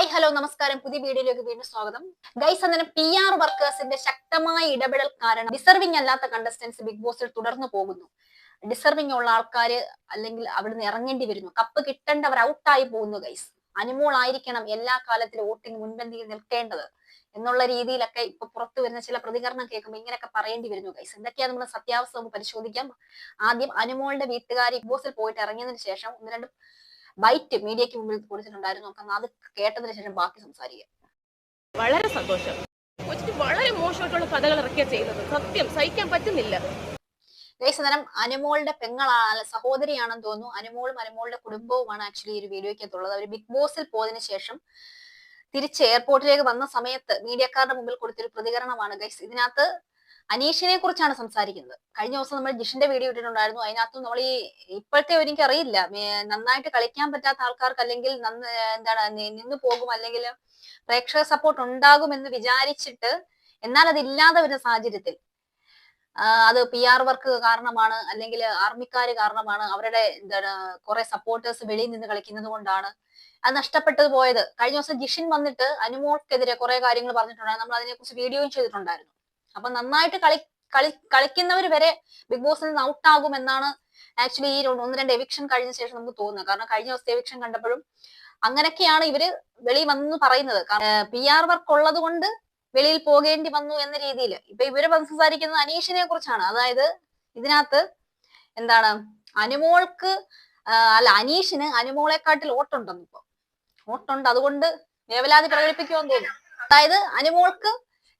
Hi hello നമസ്കാരം. പുതിയ വീഡിയോയിലേക്ക് വീണ്ടും സ്വാഗതം. ഗൈസ് അന്നേരം പി ആർ വർക്കേഴ്സിന്റെ ശക്തമായ ഇടപെടൽ കാരണം ഡിസർവിംഗ് അല്ലാത്ത കണ്ടസ്റ്റൻസ് ബിഗ് ബോസിൽ തുടർന്നു പോകുന്നു. ഡിസർവിംഗ് ഉള്ള ആൾക്കാര് അല്ലെങ്കിൽ അവിടുന്ന് ഇറങ്ങേണ്ടി വരുന്നു. കപ്പ് കിട്ടേണ്ടവർ ഔട്ടായി പോകുന്നു ഗൈസ് അനുമോൾ ആയിരിക്കണം എല്ലാ കാലത്തിലും വോട്ടിംഗ് മുൻപന്തിയിൽ നിൽക്കേണ്ടത് എന്നുള്ള രീതിയിലൊക്കെ ഇപ്പൊ പുറത്തു വരുന്ന ചില പ്രതികരണം കേൾക്കുമ്പോൾ ഇങ്ങനെയൊക്കെ പറയേണ്ടി വരുന്നു ഗൈസ് എന്തൊക്കെയാണ് നമ്മൾ സത്യാവസ്ഥ? പരിശോധിക്കാം. ആദ്യം അനുമോളുടെ വീട്ടുകാർ ബിഗ് ബോസിൽ പോയിട്ട് ഇറങ്ങിയതിനു ശേഷം ഒന്ന് രണ്ട് ബൈറ്റ് മീഡിയക്ക് മുമ്പിൽ കൊടുത്തിട്ടുണ്ടായിരുന്നു. നോക്കാം അത് കേട്ടതിന് ശേഷം ബാക്കി സംസാരിക്കാം. വളരെ സന്തോഷം. കൊച്ചിന് വളരെ മോശമായിട്ടുള്ള കഥകൾ ഇറക്കിയ ചെയ്തത് സത്യം സഹിക്കാൻ പറ്റുന്നില്ല. അന്നേരം അനുമോളുടെ പെങ്ങളാണ് സഹോദരിയാണെന്ന് തോന്നുന്നു. അനുമോളും അനുമോളുടെ കുടുംബവുമാണ് ആക്ച്വലി ഈ ഒരു വീഡിയോയ്ക്കകത്തുള്ളത്. അവർ ബിഗ് ബോസിൽ പോയതിനു ശേഷം തിരിച്ച് എയർപോർട്ടിലേക്ക് വന്ന സമയത്ത് മീഡിയക്കാരുടെ മുമ്പിൽ കൊടുത്തൊരു പ്രതികരണമാണ്. ഗൈസ് ഇതിനകത്ത് അനീഷിനെ കുറിച്ചാണ് സംസാരിക്കുന്നത്. കഴിഞ്ഞ ദിവസം നമ്മൾ ജിഷിന്റെ വീഡിയോ ഇട്ടിട്ടുണ്ടായിരുന്നു. അതിനകത്തും നമ്മൾ ഈ ഇപ്പോഴത്തെ ഒരു എനിക്ക് അറിയില്ല. നന്നായിട്ട് കളിക്കാൻ പറ്റാത്ത ആൾക്കാർക്ക് അല്ലെങ്കിൽ എന്താണ് നിന്ന് പോകും അല്ലെങ്കിൽ പ്രേക്ഷക സപ്പോർട്ട് ഉണ്ടാകും എന്ന് വിചാരിച്ചിട്ട് എന്നാൽ അതില്ലാതെ വരുന്ന സാഹചര്യത്തിൽ അത് പി ആർ വർക്ക് കാരണമാണ് അല്ലെങ്കിൽ ആർമിക്കാർ കാരണമാണ് അവരുടെ എന്താണ് കുറെ സപ്പോർട്ടേഴ്സ് വെളിയിൽ നിന്ന് കളിക്കുന്നത് കൊണ്ടാണ് അത് നഷ്ടപ്പെട്ടത് പോയത്. കഴിഞ്ഞ ദിവസം ജിഷിൻ വന്നിട്ട് അനുമോൾക്കെതിരെ കുറെ കാര്യങ്ങൾ പറഞ്ഞിട്ടുണ്ടായിരുന്നു. നമ്മൾ അതിനെക്കുറിച്ച് വീഡിയോയും ചെയ്തിട്ടുണ്ടായിരുന്നു. അപ്പൊ നന്നായിട്ട് കളി കളി കളിക്കുന്നവർ വരെ ബിഗ് ബോസിൽ നിന്ന് ഔട്ട് ആകും എന്നാണ് ആക്ച്വലി ഈ ഒന്ന് രണ്ട് എവിക്ഷൻ കഴിഞ്ഞ ശേഷം നമുക്ക് തോന്നുന്നത്. കാരണം കഴിഞ്ഞ ദിവസത്തെ എവിക്ഷൻ കണ്ടപ്പോഴും അങ്ങനെയൊക്കെയാണ് ഇവർ വെളിയിൽ വന്നു പറയുന്നത്. പി ആർ വർക്ക് ഉള്ളത് കൊണ്ട് വെളിയിൽ പോകേണ്ടി വന്നു എന്ന രീതിയിൽ. ഇപ്പൊ ഇവർ സംസാരിക്കുന്നത് അനീഷിനെ കുറിച്ചാണ്. അതായത് ഇതിനകത്ത് എന്താണ് അനുമോൾക്ക് അല്ല അനീഷിന് അനുമോളെക്കാട്ടിൽ ഓട്ടുണ്ടെന്ന് ഇപ്പൊ. ഓട്ടുണ്ട് അതുകൊണ്ട് വേവലാതി പ്രകടിപ്പിക്കുമെന്ന് തോന്നുന്നു. അതായത് അനുമോൾക്ക്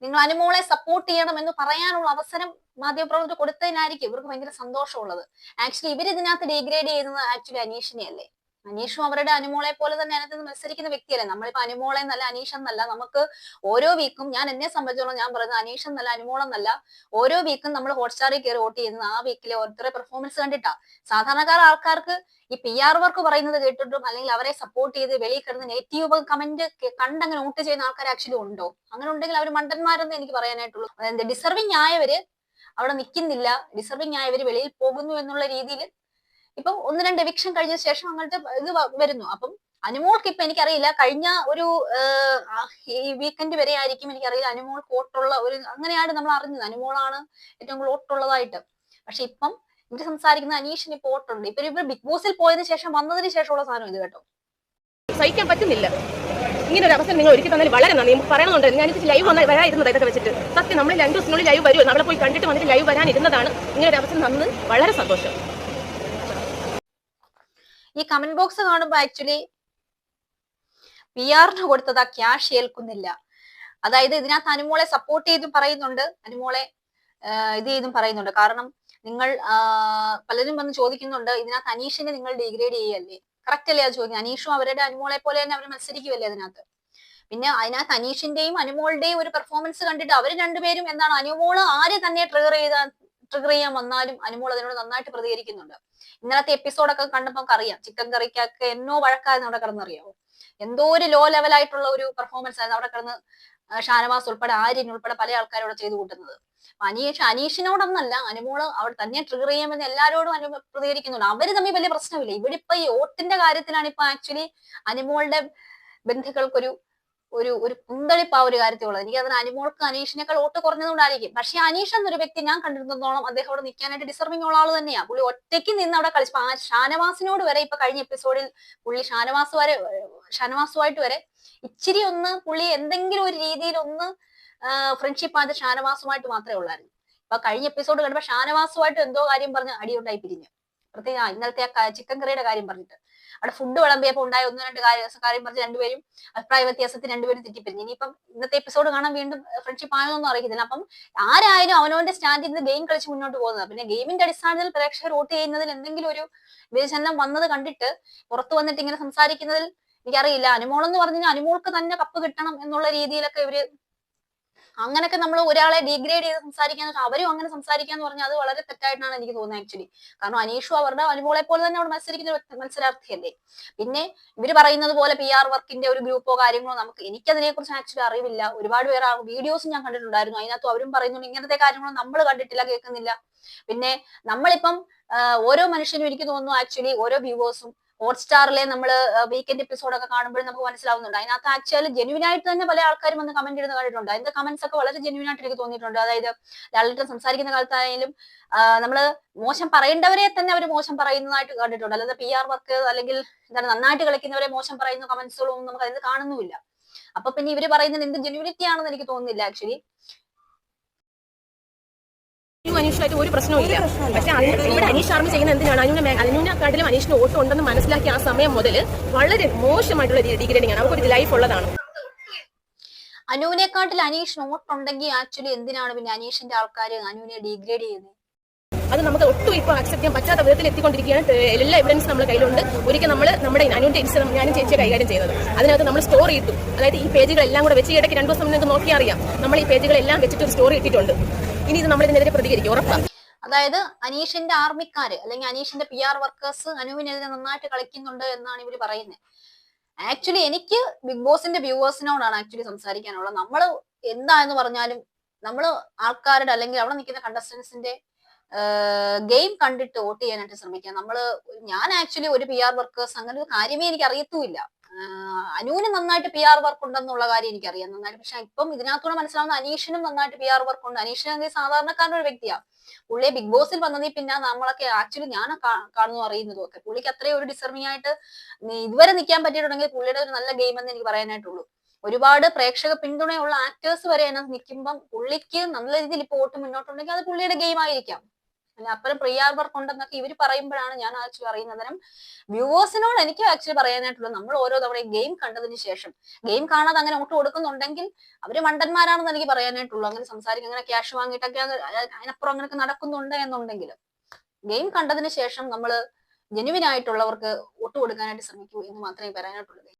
നിങ്ങൾ അനുമോളെ സപ്പോർട്ട് ചെയ്യണം എന്ന് പറയാനുള്ള അവസരം മാധ്യമപ്രവർത്തകർ കൊടുത്തതിനായിരിക്കും. ഇവർക്ക് ഭയങ്കര സന്തോഷമുള്ളത്. ആക്ച്വലി ഇവർ ഇതിനകത്ത് ഡീഗ്രേഡ് ചെയ്യുന്നത് ആക്ച്വലി അനീഷിനെ അല്ലേ അനീഷും അവരുടെ അനുമോളെ പോലെ തന്നെ അതിനകത്ത് മത്സരിക്കുന്ന വ്യക്തിയല്ലേ? നമ്മളിപ്പോ അനുമോളെ എന്നല്ല അനീഷ് എന്നല്ല. നമുക്ക് ഓരോ വീക്കും ഞാൻ എന്നെ സംബന്ധിച്ചോളം ഞാൻ പറയുന്നത് അനീഷ് എന്നല്ല അനുമോൾ എന്നല്ല. ഓരോ വീക്കും നമ്മൾ ഹോട്ട്സ്റ്റാറിൽ കയറി വോട്ട് ചെയ്യുന്നത് ആ വീക്കിലെ ഓരോരുത്തരുടെ പെർഫോമൻസ് കണ്ടിട്ടാ. സാധാരണക്കാർ ആൾക്കാർക്ക് ഈ പി ആർ വർക്ക് പറയുന്നത് കേട്ടിട്ടും അല്ലെങ്കിൽ അവരെ സപ്പോർട്ട് ചെയ്ത് വെളിയിൽ കിടന്ന് നെഗറ്റീവ് കമന്റ് കണ്ടങ്ങനെ നോട്ട് ചെയ്യുന്ന ആൾക്കാർ ആക്ച്വലി ഉണ്ടോ? അങ്ങനെ ഉണ്ടെങ്കിൽ അവർ മണ്ടന്മാരെന്ന് എനിക്ക് പറയാനായിട്ടുള്ളൂ. അതായത് ഡിസർവിങ് ആയവര് അവിടെ നിൽക്കുന്നില്ല ഡിസർവിങ് ആയവര് വെളിയിൽ പോകുന്നു എന്നുള്ള രീതിയിൽ ഇപ്പം ഒന്ന് രണ്ട് എവിക്ഷൻ കഴിഞ്ഞ ശേഷം അങ്ങനത്തെ ഇത് വരുന്നു. അപ്പം അനുമോൾക്ക് ഇപ്പൊ എനിക്കറിയില്ല. കഴിഞ്ഞ ഒരു ഈ വീക്കെൻഡ് വരെ ആയിരിക്കും എനിക്കറിയില്ല അനുമോൾ കോട്ടുള്ള ഒരു അങ്ങനെയാണ് നമ്മൾ അറിഞ്ഞത്. അനുമോളാണ് ഏറ്റവും കൂടുതൽ ഓട്ടുള്ളതായിട്ട് പക്ഷെ ഇപ്പം ഇവർ സംസാരിക്കുന്ന അനീഷിന് ഇപ്പൊ ഓട്ടുണ്ട് ഇപ്പൊ ഇവർ ബിഗ് ബോസിൽ പോയതിനു ശേഷം വന്നതിന് ശേഷമുള്ള സാധനം ഇത് കേട്ടോ. സഹിക്കാൻ പറ്റുന്നില്ല. ഇങ്ങനെ ഒരു അവസരം നിങ്ങൾ ഒരുക്കി തന്നാൽ വളരെ നന്ദി. നമുക്ക് പറയണമെന്നുണ്ട് ഞാൻ ലൈവ് വന്നാൽ വരാതിരുന്നത് ഇതൊക്കെ വെച്ചിട്ട്. സത്യം നമ്മൾ രണ്ടു ദിവസത്തിനുള്ളിൽ ലൈവ് വരുമോ നമ്മളെ പോയി കണ്ടിട്ട് വന്നിട്ട് ലൈവ് വരാനിരുന്നതാണ്. ഇങ്ങനെ ഒരു അവസരം തന്നത് വളരെ സന്തോഷം. ഈ കമന്റ് ബോക്സ് കാണുമ്പോ ആക്ച്വലി പി ആറിന് കൊടുത്തത് ആ ക്യാഷ് ഏൽക്കുന്നില്ല. അതായത് ഇതിനകത്ത് അനുമോളെ സപ്പോർട്ട് ചെയ്തും പറയുന്നുണ്ട്. അനുമോളെ ഇത് ചെയ്തും പറയുന്നുണ്ട്. കാരണം നിങ്ങൾ പലരും വന്ന് ചോദിക്കുന്നുണ്ട് ഇതിനകത്ത് അനീഷിനെ നിങ്ങൾ ഡിഗ്രേഡ് ചെയ്യല്ലേ? കറക്റ്റ് അല്ലേ അത് ചോദിക്കുന്നത് അനീഷും അവരുടെ അനുമോളെ പോലെ തന്നെ അവർ മത്സരിക്കുമല്ലേ അതിനകത്ത്? പിന്നെ അതിനകത്ത് അനീഷിന്റെയും അനുമോളുടെയും ഒരു പെർഫോമൻസ് കണ്ടിട്ട് അവർ രണ്ടുപേരും എന്താണ് അനുമോൾ ആര് തന്നെ ട്രിഗർ ചെയ്ത ട്രിഗർ ചെയ്യാൻ വന്നാലും അനുമോൾ അതിനോട് നന്നായിട്ട് പ്രതികരിക്കുന്നുണ്ട്. ഇന്നലത്തെ എപ്പിസോഡൊക്കെ കണ്ടപ്പോൾ അറിയാം. ചിക്കൻ കറിക്കൊക്കെ എന്നോ വഴക്കായിരുന്നു അവിടെ കിടന്നറിയാവോ? എന്തോ ഒരു ലോ ലെവലായിട്ടുള്ള ഒരു പെർഫോമൻസ് ആയിരുന്നു അവിടെ കിടന്ന് ഷാനവാസ് ഉൾപ്പെടെ ആര്യൻ ഉൾപ്പെടെ പല ആൾക്കാരോട് ചെയ്തു കൂട്ടുന്നത്. അനീഷ് അനീഷിനോടൊന്നല്ല അനുമോൾ അവിടെ തന്നെ ട്രിഗർ ചെയ്യാമെന്ന് എല്ലാരോടും അനു പ്രതികരിക്കുന്നുണ്ട്. അവർ തമ്മിൽ വലിയ പ്രശ്നമില്ല. ഇവിടെ ഇപ്പൊ ഈ ഓട്ടിന്റെ കാര്യത്തിലാണ് ഇപ്പൊ ആക്ച്വലി അനുമോളുടെ ബന്ധുക്കൾക്കൊരു ഒരു ഒരു കുന്തളിപ്പ് ആ ഒരു കാര്യത്തിലുള്ളത് എനിക്ക് അതിന് അനുമോൾക്ക് അനീഷിനേക്കാൾ വോട്ട് കുറഞ്ഞതുകൊണ്ടായിരിക്കും. പക്ഷെ അനീഷ് എന്നൊരു വ്യക്തി ഞാൻ കണ്ടിരുന്നതോളം അദ്ദേഹം അവിടെ നിൽക്കാനായിട്ട് ഡിസർവിംഗ് ഉള്ള ആൾ തന്നെയാണ് പുള്ളി ഒറ്റയ്ക്ക് നിന്ന് അവിടെ കളിച്ചു. ഷാനവാസിനോട് വരെ ഇപ്പൊ കഴിഞ്ഞ എപ്പിസോഡിൽ പുള്ളി ഷാനവാസ് വരെ ഷാനവാസുമായിട്ട് വരെ ഇച്ചിരി ഒന്ന് പുള്ളി എന്തെങ്കിലും ഒരു രീതിയിൽ ഒന്ന് ഫ്രണ്ട്ഷിപ്പ് ആയത് ഷാനവാസുമായിട്ട് മാത്രമേ ഉള്ളായിരുന്നു. അപ്പൊ കഴിഞ്ഞ എപ്പിസോഡ് കണ്ടപ്പോ ഷാനവാസുമായിട്ട് എന്തോ കാര്യം പറഞ്ഞ് അടിയുണ്ടായി പിരിഞ്ഞു. പ്രത്യേക ഇന്നലത്തെ ചിക്കൻ കറിയുടെ കാര്യം പറഞ്ഞിട്ട്. അവിടെ ഫുഡ് വിളമ്പിയപ്പോ ഉണ്ടായ ഒന്ന് രണ്ട് കാര്യം പറഞ്ഞ് രണ്ടുപേരും അഭിപ്രായ വ്യത്യാസത്തിൽ രണ്ടുപേരും തെറ്റിപ്പിരിഞ്ഞു ഇനിയിപ്പം ഇന്നത്തെ എപ്പിസോഡ് കാണാൻ വീണ്ടും ഫ്രണ്ട്ഷിപ്പ് ആയോന്നൊന്നും അറിയിക്കുന്നില്ല അപ്പം ആരായാലും അവനവന്റെ സ്റ്റാൻഡിൽ നിന്ന് ഗെയിം കളിച്ച് മുന്നോട്ട് പോകുന്നത്. പിന്നെ ഗെയിമിന്റെ അടിസ്ഥാനത്തിൽ പ്രേക്ഷകർ വോട്ട് ചെയ്യുന്നതിൽ എന്തെങ്കിലും ഒരു വിവേചനം വന്നത് കണ്ടിട്ട് പുറത്തു വന്നിട്ട് ഇങ്ങനെ സംസാരിക്കുന്നതിൽ എനിക്കറിയില്ല. അനുമോൾ എന്ന് പറഞ്ഞു അനുമോൾക്ക് തന്നെ കപ്പ് കിട്ടണം എന്നുള്ള രീതിയിലൊക്കെ ഇവർ അങ്ങനെയൊക്കെ നമ്മൾ ഒരാളെ ഡിഗ്രേഡ് ചെയ്ത് സംസാരിക്കാൻ അവരും അങ്ങനെ സംസാരിക്കാന്ന് പറഞ്ഞാൽ അത് വളരെ തെറ്റായിട്ടാണ് എനിക്ക് തോന്നുന്നത് ആക്ച്വലി കാരണം അനീഷു അവരുടെ അനുമോളെ പോലെ തന്നെ അവിടെ മത്സരിക്കുന്ന മത്സരാർത്ഥിയല്ലേ? പിന്നെ ഇവർ പറയുന്നത് പോലെ പി ആർ വർക്കിന്റെ ഒരു ഗ്രൂപ്പോ കാര്യങ്ങളോ നമുക്ക് എനിക്കതിനെ കുറിച്ച് ആക്ച്വലി അറിവില്ല. ഒരുപാട് പേർ വീഡിയോസ് ഞാൻ കണ്ടിട്ടുണ്ടായിരുന്നു. അതിനകത്ത് അവരും പറയുന്നുണ്ട് ഇങ്ങനത്തെ കാര്യങ്ങളും നമ്മൾ കണ്ടിട്ടില്ല കേൾക്കുന്നില്ല. പിന്നെ നമ്മളിപ്പം ഓരോ മനുഷ്യനും എനിക്ക് തോന്നുന്നു ആക്ച്വലി ഓരോ വ്യൂവേഴ്സും ഹോട്ട്സ്റ്റാറിലെ നമ്മൾ വീക്കെൻഡ് എപ്പിസോഡൊക്കെ കാണുമ്പോഴും നമുക്ക് മനസ്സിലാവുന്നുണ്ട്. അതിനകത്ത് ആക്ച്വലി ജെന്യൂൻ ആയിട്ട് തന്നെ പല ആൾക്കാരും വന്ന് കമന്റ് ഇടുന്ന കണ്ടിട്ടുണ്ട്. അതിന്റെ കമന്റ്സ് ഒക്കെ വളരെ ജെന്യൂൻ ആയിട്ട് എനിക്ക് തോന്നിയിട്ടുണ്ട്. അതായത് ലാലിട്ട് സംസാരിക്കുന്ന കാലത്തായാലും നമ്മൾ മോശം പറയേണ്ടവരെ തന്നെ അവർ മോശം പറയുന്നതായിട്ട് കണ്ടിട്ടുണ്ട്. അല്ലാതെ പി ആർ വർക്ക് അല്ലെങ്കിൽ എന്താണ് നന്നായിട്ട് കളിക്കുന്നവരെ മോശം പറയുന്ന കമന്റ്സുകളൊന്നും നമുക്ക് അതിന് കാണുന്നുമില്ല. അപ്പൊ പിന്നെ ഇവർ പറയുന്നത് എന്ത് ജെന്യൂനിറ്റി ആണെന്ന് എനിക്ക് തോന്നുന്നില്ല ആക്ച്വലി അനു അനീഷുമായിട്ട് ഒരു പ്രശ്നവും ഇല്ല. പക്ഷെ ഇവിടെ അനീഷ് ആർമി ചെയ്യുന്ന എന്തിനാണ്? അനുവിനെ അനുവിനെക്കാട്ടിലും അനീഷിന് ഓട്ടം ഉണ്ടെന്ന് മനസ്സിലാക്കിയ ആ സമയം മുതൽ വളരെ മോശമായിട്ടുള്ള ഡിഗ്രേഡിംഗ് ആണ് അവർക്കൊരു ലൈഫ് ഉള്ളതാണ്. അനുവിനെക്കാട്ടിൽ അനീഷ് നോട്ട് ഉണ്ടെങ്കിൽ ആക്ച്വലി എന്തിനാണ് പിന്നെ അനീഷിന്റെ ആൾക്കാർ അനുവിനെ ഡിഗ്രേഡ് ചെയ്യുന്നത്? അത് നമുക്ക് ഒട്ടും ഇപ്പോൾ അക്സെപ്റ്റ് ചെയ്യാൻ പറ്റാത്ത വിധത്തിൽ എത്തിക്കൊണ്ടിരിക്കുകയാണ്. എല്ലാ എവിഡൻസ് നമ്മുടെ കയ്യിലുണ്ട്. ഒരിക്കൽ നമ്മൾ നമ്മുടെ അനുവിന്റെ ഇൻസ്റ്റം ഞാനും ചേച്ചിയെ കൈകാര്യം ചെയ്യുന്നത് അതിനകത്ത് നമ്മൾ സ്റ്റോറി ഇട്ടു. അതായത് ഈ പേജുകളെല്ലാം കൂടെ വെച്ച് ഇടയ്ക്ക് രണ്ടു ദിവസം നിങ്ങൾക്ക് നോക്കിയറിയാം നമ്മൾ ഈ പേജുകളെല്ലാം വെച്ചിട്ട് ഒരു സ്റ്റോറി ഇട്ടിട്ടുണ്ട്. ഇനി ഇത് നമ്മൾ ഇതിനെതിരെ പ്രതികരിക്കും ഉറപ്പാണ് അതായത് അനീഷിന്റെ ആർമിക്കാര് അല്ലെങ്കിൽ അനീഷിന്റെ പി ആർ വർക്കേഴ്സ് അനുവിനെതിരെ നന്നായിട്ട് കളിക്കുന്നുണ്ട് എന്നാണ് ഇവർ പറയുന്നത് ആക്ച്വലി എനിക്ക് ബിഗ് ബോസിന്റെ വ്യൂവേഴ്സിനോടാണ് ആക്ച്വലി സംസാരിക്കാനുള്ളത്. നമ്മൾ എന്താന്ന് പറഞ്ഞാലും നമ്മൾ ആൾക്കാരുടെ അല്ലെങ്കിൽ അവിടെ നിൽക്കുന്ന കണ്ടസ്റ്റൻസിന്റെ ഗെയിം കണ്ടിട്ട് വോട്ട് ചെയ്യാനായിട്ട് ശ്രമിക്കുക നമ്മൾ ഞാൻ ആക്ച്വലി ഒരു പി ആർ വർക്കേഴ്സ് അങ്ങനെ ഒരു കാര്യമേ എനിക്ക് അറിയത്തുമില്ല. അനുവിന് നന്നായിട്ട് പി ആർ വർക്ക് ഉണ്ടെന്നുള്ള കാര്യം എനിക്കറിയാം. നന്നായിട്ട് പക്ഷെ ഇപ്പം ഇതിനകത്തൂടെ മനസ്സിലാവുന്ന അനീഷിനും നന്നായിട്ട് പി ആർ വർക്ക് ഉണ്ട്. അനീഷിനാണെങ്കിൽ സാധാരണക്കാരന്റെ ഒരു വ്യക്തിയാണ് പുള്ളിയെ ബിഗ് ബോസിൽ വന്നതിൽ പിന്നെ നമ്മളൊക്കെ ആക്ച്വലി ഞാൻ കാണുന്നു അറിയുന്നതും ഒക്കെ. പുള്ളിക്ക് അത്രയും ഒരു ഡിസർവിംഗ് ആയിട്ട് ഇതുവരെ നിൽക്കാൻ പറ്റിയിട്ടുണ്ടെങ്കിൽ പുള്ളിയുടെ ഒരു നല്ല ഗെയിം എന്ന് എനിക്ക് പറയാനായിട്ടുള്ളൂ. ഒരുപാട് പ്രേക്ഷക പിന്തുണയുള്ള ആക്ടേഴ്സ് വരെ അതിനകത്ത് നിൽക്കുമ്പം പുള്ളിക്ക് നല്ല രീതിയിൽ ഇപ്പോൾ വോട്ട് മുന്നോട്ടുണ്ടെങ്കിൽ അത് പുള്ളിയുടെ ഗെയിം ആയിരിക്കാം. അപ്പുറം പ്രിയാർ വർക്ക് ഉണ്ടെന്നൊക്കെ ഇവർ പറയുമ്പോഴാണ് ഞാൻ ആക്ച്വലി പറയുന്നത്. വ്യൂവേഴ്സിനോട് എനിക്ക് ആക്ച്വലി പറയാനായിട്ടുള്ളത് നമ്മൾ ഓരോ തവണ ഗെയിം കണ്ടതിന് ശേഷം ഗെയിം കാണാതെ അങ്ങനെ വോട്ട് കൊടുക്കുന്നുണ്ടെങ്കിൽ അവർ മണ്ടന്മാരാണെന്ന് എനിക്ക് പറയാനായിട്ടുള്ളൂ. അങ്ങനെ സംസാരിക്കും അങ്ങനെ ക്യാഷ് വാങ്ങിയിട്ടൊക്കെ അത് അതിനപ്പുറം അങ്ങനെയൊക്കെ നടക്കുന്നുണ്ട് എന്നുണ്ടെങ്കിൽ ഗെയിം കണ്ടതിന് ശേഷം നമ്മൾ ജെനുവിൻ ആയിട്ടുള്ളവർക്ക് വോട്ട് കൊടുക്കാനായിട്ട് ശ്രമിക്കൂ എന്ന് മാത്രമേ പറയാനായിട്ടുള്ളൂ.